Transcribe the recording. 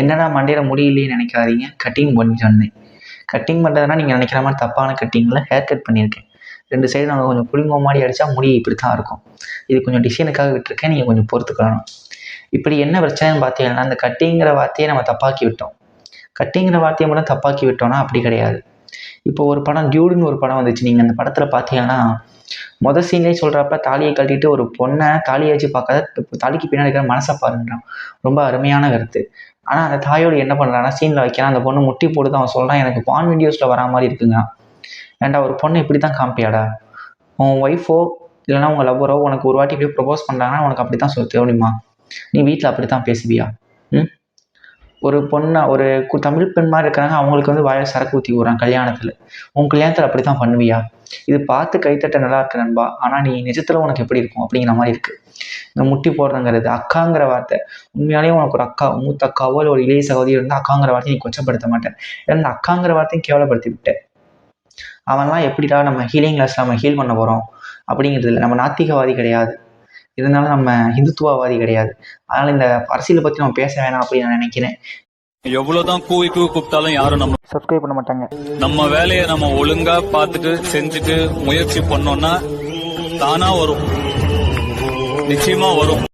என்னடா மண்டையில் முடியலையே நினைக்காதீங்க. கட்டிங் பண்ணிட்டு வந்தேன் கட்டிங் பண்ணுறதுனா நீங்கள் நினைக்கிற மாதிரி தப்பான கட்டிங்கில் ஹேர் கட் பண்ணியிருக்கேன். ரெண்டு சைடு நாங்கள் கொஞ்சம் புளிங்கோ மாதிரி அடித்தா முடி இப்படி தான் இருக்கும். இது கொஞ்சம் டிசைனுக்காக விட்டுருக்கேன். நீங்கள் கொஞ்சம் பொறுத்துக்கலாம் இப்படி என்ன பிரச்சனைன்னு பார்த்தீங்கன்னா அந்த கட்டிங்கிற வார்த்தையை நம்ம தப்பாக்கி விட்டோம். கட்டிங்கிற வார்த்தையை மட்டும் தப்பாக்கி விட்டோம்னா அப்படி கிடையாது. இப்போ ஒரு படம் டியூடுன்னு ஒரு படம் வந்துச்சு. நீங்கள் அந்த படத்தில் பார்த்தீங்கன்னா மொதல் சீன்லேயே சொல்கிறப்ப தாலியை கட்டிட்டு ஒரு பொண்ணை தாலியை வச்சு பார்க்காத தாலிக்கு பின்னாடி இருக்கிற மனசை பாருன்றான் ரொம்ப அருமையான கருத்து. ஆனால் அந்த தாயோடு என்ன பண்ணுறான்னா சீனில் வைக்கிறான் அந்த பொண்ணு முட்டி போட்டு அவன் சொல்கிறான் எனக்கு பான் வீடியோஸில் வரா மாதிரி இருக்குங்க. ஏன்டா ஒரு பொண்ணு இப்படி தான் காமிப்பியாடா? உன் ஒய்ஃபோ இல்லைன்னா உங்கள் லவ்வரோ உனக்கு ஒரு வாட்டி இப்படி ப்ரொபோஸ் பண்ணுறாங்கன்னா உனக்கு அப்படி தான் சொல்ல தெரியுமா நீ வீட்டில் அப்படி தான் பேசுவியா? ம்? ஒரு பொண்ணை ஒரு தமிழ் பெண் மாதிரி இருக்கிறாங்க அவங்களுக்கு வந்து வாயில் சரக்கு ஊற்றி விடுறான் கல்யாணத்தில். உன் கல்யாணத்தில் அப்படி தான் பண்ணுவியா? இது பார்த்து கைத்தட்ட நல்லா இருக்கு நண்பா. ஆனால் நீ நிஜத்தில் உனக்கு எப்படி இருக்கும் அப்படிங்கிற மாதிரி இருக்குது இந்த முட்டி போடுறங்கிறது அக்காங்கிற வார்த்தை. உண்மையாலேயே உனக்கு ஒரு அக்கா மூத்த அக்காவோ இல்லை ஒரு இளைய சகோதரி இருந்தால் அக்காங்கிற வார்த்தையை நீ கொச்சப்படுத்த மாட்டேன். ஏன்னா இந்த அக்காங்கிற வார்த்தையும் கேவலப்படுத்தி விட்டேன். அவன்லாம் எப்படிடா நம்ம ஹீலிங் கிளாஸில் நம்ம ஹீல் பண்ண போகிறோம் அப்படிங்கிறது இல்லை. நம்ம நாத்திகவாதி கிடையாது. இதனால நம்ம ஹிந்துத்துவவாதி கிடையாது. அதனால் இந்த அரசியலை பற்றி நம்ம பேச வேணாம் அப்படின்னு நான் நினைக்கிறேன். எவ்வளவுதான் கூவி கூவி கூப்பிட்டாலும் யாரும் நம்ம சப்ஸ்கிரைப் பண்ண மாட்டாங்க. நம்ம வேலையை நம்ம ஒழுங்கா பார்த்துட்டு செஞ்சுட்டு முயற்சி பண்ணோம்னா தானா வரும். நிச்சயமா வரும்.